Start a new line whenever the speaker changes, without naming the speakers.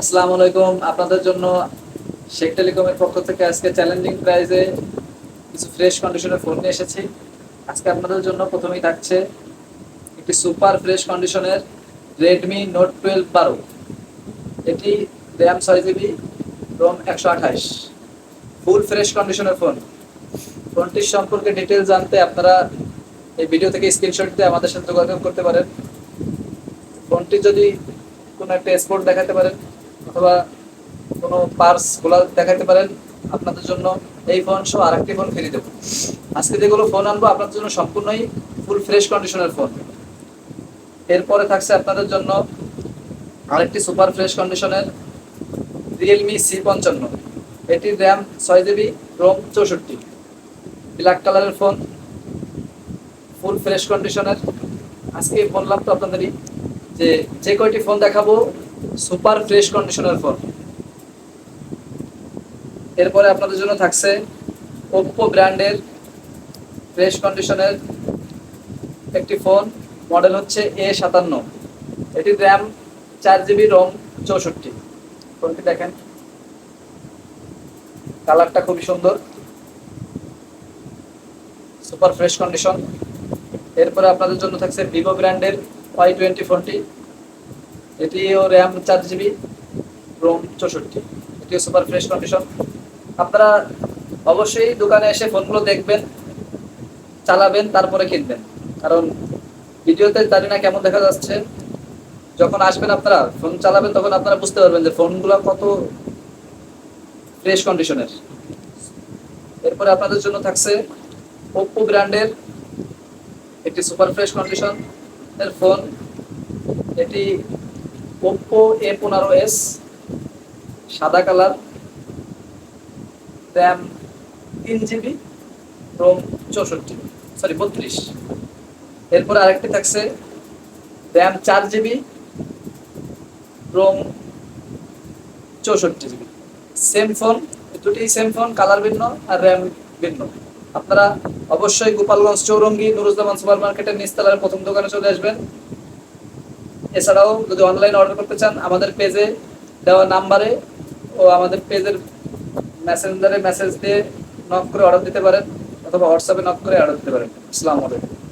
আসসালামু আলাইকুম। আপনাদের জন্য শেখ টেলিকমের পক্ষ থেকে আজকে চ্যালেঞ্জিং প্রাইজে কিছু ফ্রেশ কন্ডিশনের ফোন নিয়ে এসেছি। আজকে আপনাদের জন্য প্রথমেই থাকছে একটি সুপার ফ্রেশ কন্ডিশনের রেডমি নোট টুয়েলভ বারো। এটি র্যাম ছয় জিবি রোম একশো আঠাশ। ফুল ফ্রেশ কন্ডিশনের ফোন ফোনটির সম্পর্কে ডিটেল জানতে আপনারা এই ভিডিও থেকে স্ক্রিনশট দিয়ে আমাদের সাথে যোগাযোগ করতে পারেন। ফোনটি যদি কোনো একটা স্পোর্ট দেখাতে পারেন অথবা কোনো পার্স খোলা দেখাতে পারেন আপনাদের জন্য। এই ফোন সহ আরেকটি ফোন ফ্রি দেবো। আজকে যেগুলো ফোন আনব, আপনাদের জন্য সম্পূর্ণই ফুল ফ্রেশ কন্ডিশনের ফোন এরপরে থাকছে আপনাদের জন্য আরেকটি সুপার ফ্রেশ কন্ডিশনের রিয়েলমি সি পঞ্চান্ন। এটির র্যাম ছয় জিবি রোম চৌষট্টি। ব্ল্যাক কালারের ফোন ফুল ফ্রেশ কন্ডিশনের আজকে বললাম তো আপনাদেরই যে যে কয়টি ফোন দেখাবো সুপার ফ্রেশ কন্ডিশনের ফোন এরপরে আপনাদের জন্য থাকছে ওপ্পো ব্র্যান্ডের ফ্রেশ কন্ডিশনের একটি ফোন, মডেল হচ্ছে এ সাতান্ন। এটির র্যাম চার জিবি রোম চৌষট্টি। ফোনটি দেখেন। কালারটা খুবই সুন্দর। Super fresh condition. এরপরে আপনাদের জন্য থাকছে ভিভো ব্র্যান্ডের ওয়াই টোয়েন্টি ফোনটি। এটিও র্যাম চার জিবি রোম চৌষট্টি। এটিও সুপার ফ্রেশ কন্ডিশন। আপনারা অবশ্যই দোকানে এসে ফোনগুলো দেখবেন, চালাবেন, তারপরে কিনবেন। কারণ ভিডিওতে জানি না কেমন দেখা যাচ্ছে। যখন আসবেন আপনারা, ফোন চালাবেন, তখন আপনারা বুঝতে পারবেন যে ফোনগুলো কত ফ্রেশ কন্ডিশনের। এরপরে আপনাদের জন্য থাকছে ওপ্পো ব্র্যান্ডের একটি সুপার ফ্রেশ কন্ডিশন এর ফোন। এটি ওপ্পো এ পনেরো এস সাদা কালার র্যাম তিন জিবি রোম চৌষট্টি সরি বত্রিশ। এরপরে আরেকটি থাকছে র্যাম চার জিবি রোম চৌষট্টি জিবি সেম ফোন দুটি সেম ফোন কালার ভিন্ন আর র্যাম ভিন্ন। আপনারা অবশ্যই গোপালগঞ্জ চৌরঙ্গি, নুরুজ্জামান সুপার মার্কেটের নিচতলার প্রথম দোকানে চলে আসবেন। এছাড়াও যদি অনলাইন অর্ডার করতে চান, আমাদের পেজে দেওয়া নাম্বারে ও আমাদের পেজের মেসেঞ্জারে মেসেজ দিয়ে নক করে অর্ডার দিতে পারেন, অথবা হোয়াটসঅ্যাপে নক করে অর্ডার দিতে পারেন। আসসালামু আলাইকুম।